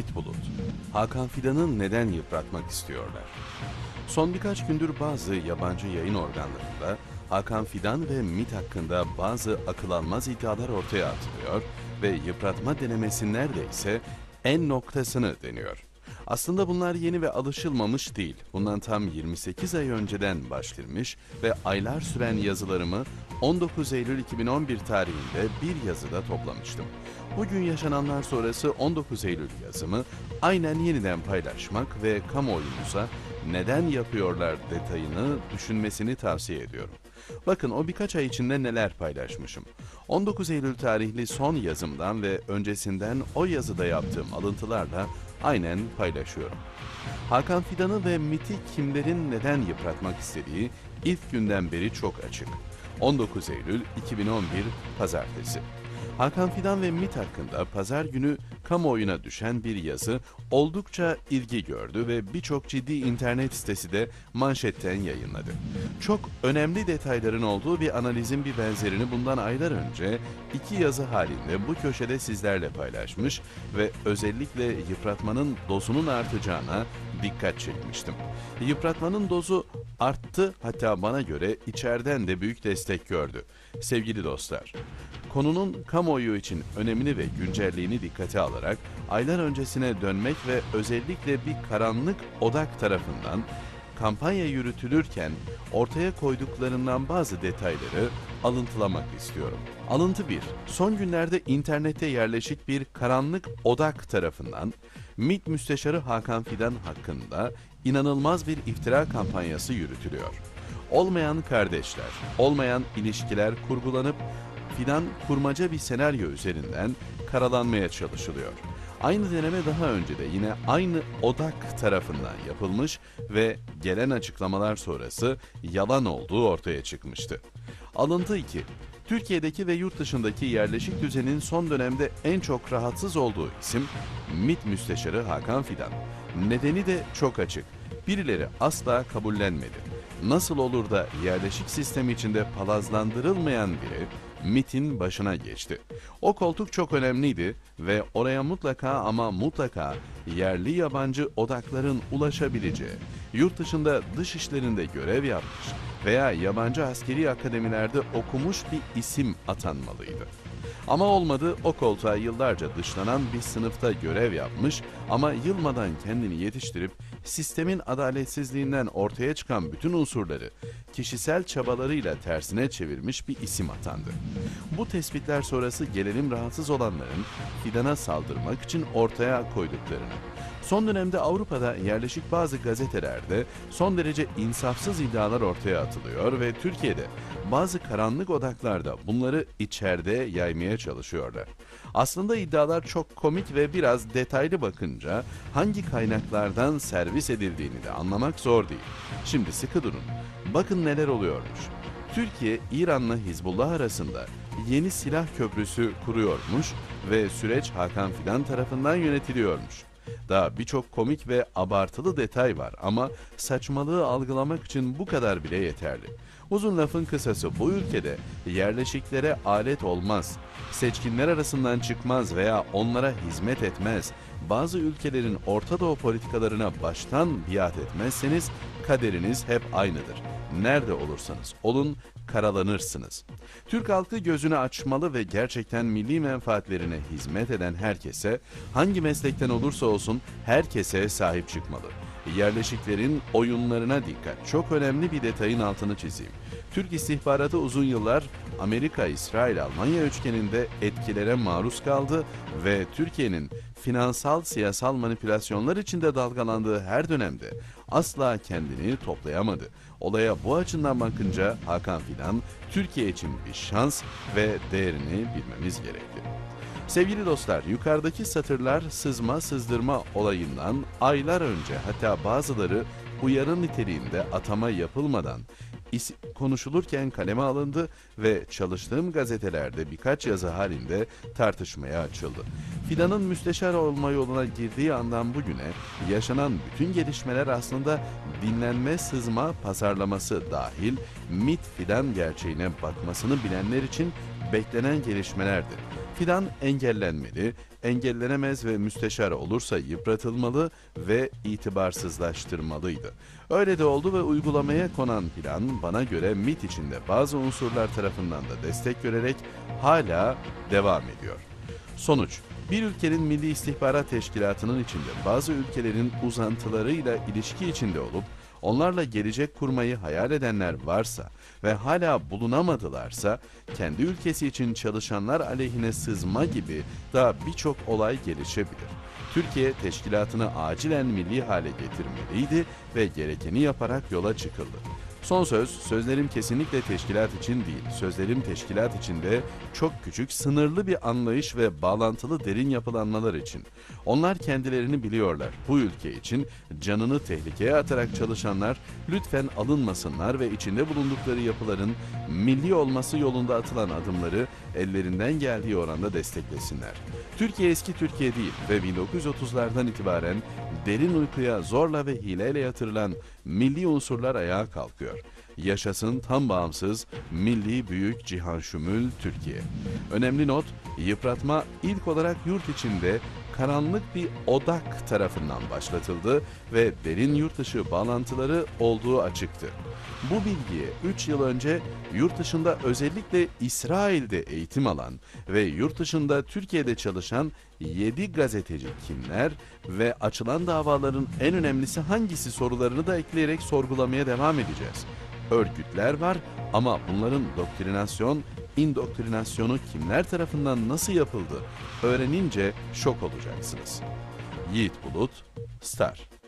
Yiğit Bulut, Hakan Fidan'ı neden yıpratmak istiyorlar? Son birkaç gündür bazı yabancı yayın organlarında Hakan Fidan ve MIT hakkında bazı akıl almaz iddialar ortaya atılıyor ve yıpratma denemesi neredeyse en noktasını deniyor. Aslında bunlar yeni ve alışılmamış değil. Bundan tam 28 ay önceden başlamış ve aylar süren yazılarımı 19 Eylül 2011 tarihinde bir yazıda toplamıştım. Bugün yaşananlar sonrası 19 Eylül yazımı aynen yeniden paylaşmak ve kamuoyumuza neden yapıyorlar detayını düşünmesini tavsiye ediyorum. Bakın o birkaç ay içinde neler paylaşmışım. 19 Eylül tarihli son yazımdan ve öncesinden o yazıda yaptığım alıntılarla aynen paylaşıyorum. Hakan Fidan'ı ve MIT'i kimlerin neden yıpratmak istediği ilk günden beri çok açık. 19 Eylül 2011 Pazartesi. Hakan Fidan ve MIT hakkında pazar günü kamuoyuna düşen bir yazı oldukça ilgi gördü ve birçok ciddi internet sitesi de manşetten yayınladı. Çok önemli detayların olduğu bir analizin bir benzerini bundan aylar önce iki yazı halinde bu köşede sizlerle paylaşmış ve özellikle yıpratmanın dozunun artacağına dikkat çekmiştim. Yıpratmanın dozu arttı hatta bana göre içeriden de büyük destek gördü. Sevgili dostlar, konunun kamuoyu için önemini ve güncelliğini dikkate alarak aylar öncesine dönmek ve özellikle bir karanlık odak tarafından kampanya yürütülürken ortaya koyduklarından bazı detayları alıntılamak istiyorum. Alıntı 1. Son günlerde internette yerleşik bir karanlık odak tarafından MİT Müsteşarı Hakan Fidan hakkında inanılmaz bir iftira kampanyası yürütülüyor. Olmayan kardeşler, olmayan ilişkiler kurgulanıp Fidan kurmaca bir senaryo üzerinden karalanmaya çalışılıyor. Aynı deneme daha önce de yine aynı odak tarafından yapılmış ve gelen açıklamalar sonrası yalan olduğu ortaya çıkmıştı. Alıntı 2. Türkiye'deki ve yurt dışındaki yerleşik düzenin son dönemde en çok rahatsız olduğu isim MİT Müsteşarı Hakan Fidan. Nedeni de çok açık. Birileri asla kabullenmedi. Nasıl olur da yerleşik sistem içinde palazlandırılmayan biri MIT'in başına geçti. O koltuk çok önemliydi ve oraya mutlaka ama mutlaka yerli yabancı odakların ulaşabileceği, yurt dışında dış işlerinde görev yapmış veya yabancı askeri akademilerde okumuş bir isim atanmalıydı. Ama olmadı o koltuğa yıllarca dışlanan bir sınıfta görev yapmış ama yılmadan kendini yetiştirip sistemin adaletsizliğinden ortaya çıkan bütün unsurları kişisel çabalarıyla tersine çevirmiş bir isim atandı. Bu tespitler sonrası gelelim rahatsız olanların Fidan'a saldırmak için ortaya koyduklarını. Son dönemde Avrupa'da yerleşik bazı gazetelerde son derece insafsız iddialar ortaya atılıyor ve Türkiye'de bazı karanlık odaklarda bunları içeride yaymaya çalışıyorlar. Aslında iddialar çok komik ve biraz detaylı bakınca hangi kaynaklardan servis edildiğini de anlamak zor değil. Şimdi sıkı durun. Bakın neler oluyormuş. Türkiye, İran'la Hizbullah arasında yeni silah köprüsü kuruyormuş ve süreç Hakan Fidan tarafından yönetiliyormuş. Daha birçok komik ve abartılı detay var ama saçmalığı algılamak için bu kadar bile yeterli. Uzun lafın kısası bu ülkede yerleşiklere alet olmaz, seçkinler arasından çıkmaz veya onlara hizmet etmez. Bazı ülkelerin Orta Doğu politikalarına baştan biat etmezseniz kaderiniz hep aynıdır. Nerede olursanız olun karalanırsınız. Türk halkı gözünü açmalı ve gerçekten milli menfaatlerine hizmet eden herkese, hangi meslekten olursa olsun herkese sahip çıkmalı. Yerleşiklerin oyunlarına dikkat. Çok önemli bir detayın altını çizeyim. Türk istihbaratı uzun yıllar Amerika, İsrail, Almanya üçgeninde etkilere maruz kaldı ve Türkiye'nin finansal siyasal manipülasyonlar içinde dalgalandığı her dönemde asla kendini toplayamadı. Olaya bu açıdan bakınca Hakan Fidan Türkiye için bir şans ve değerini bilmemiz gerekli. Sevgili dostlar, yukarıdaki satırlar sızma sızdırma olayından aylar önce hatta bazıları uyarı niteliğinde atama yapılmadan konuşulurken kaleme alındı ve çalıştığım gazetelerde birkaç yazı halinde tartışmaya açıldı. Fidan'ın müsteşar olma yoluna girdiği andan bugüne yaşanan bütün gelişmeler aslında dinlenme, sızma, pazarlaması dahil MIT Fidan gerçeğine bakmasını bilenler için beklenen gelişmelerdi. Fidan engellenmeli, engellenemez ve müsteşar olursa yıpratılmalı ve itibarsızlaştırmalıydı. Öyle de oldu ve uygulamaya konan plan bana göre MIT içinde bazı unsurlar tarafından da destek görerek hala devam ediyor. Sonuç, bir ülkenin Milli İstihbarat Teşkilatı'nın içinde bazı ülkelerin uzantılarıyla ilişki içinde olup onlarla gelecek kurmayı hayal edenler varsa ve hala bulunamadılarsa kendi ülkesi için çalışanlar aleyhine sızma gibi daha birçok olay gelişebilir. Türkiye teşkilatını acilen milli hale getirmeliydi ve gerekeni yaparak yola çıkıldı. Son söz, sözlerim kesinlikle teşkilat için değil, sözlerim teşkilat içinde çok küçük, sınırlı bir anlayış ve bağlantılı derin yapılanmalar için. Onlar kendilerini biliyorlar. Bu ülke için canını tehlikeye atarak çalışanlar lütfen alınmasınlar ve içinde bulundukları yapıların milli olması yolunda atılan adımları ellerinden geldiği oranda desteklesinler. Türkiye eski Türkiye değil ve 1930'lardan itibaren derin uykuya zorla ve hileyle yatırılan milli unsurlar ayağa kalkıyor. Yaşasın tam bağımsız, milli büyük cihan şümül Türkiye. Önemli not, yıpratma ilk olarak yurt içinde karanlık bir odak tarafından başlatıldı ve derin yurt dışı bağlantıları olduğu açıktı. Bu bilgiye 3 yıl önce yurt dışında özellikle İsrail'de eğitim alan ve yurt dışında Türkiye'de çalışan 7 gazeteci kimler ve açılan davaların en önemlisi hangisi sorularını da ekleyerek sorgulamaya devam edeceğiz. Örgütler var ama bunların doktrinasyon, indoktrinasyonu kimler tarafından nasıl yapıldı öğrenince şok olacaksınız. Yiğit Bulut, Star.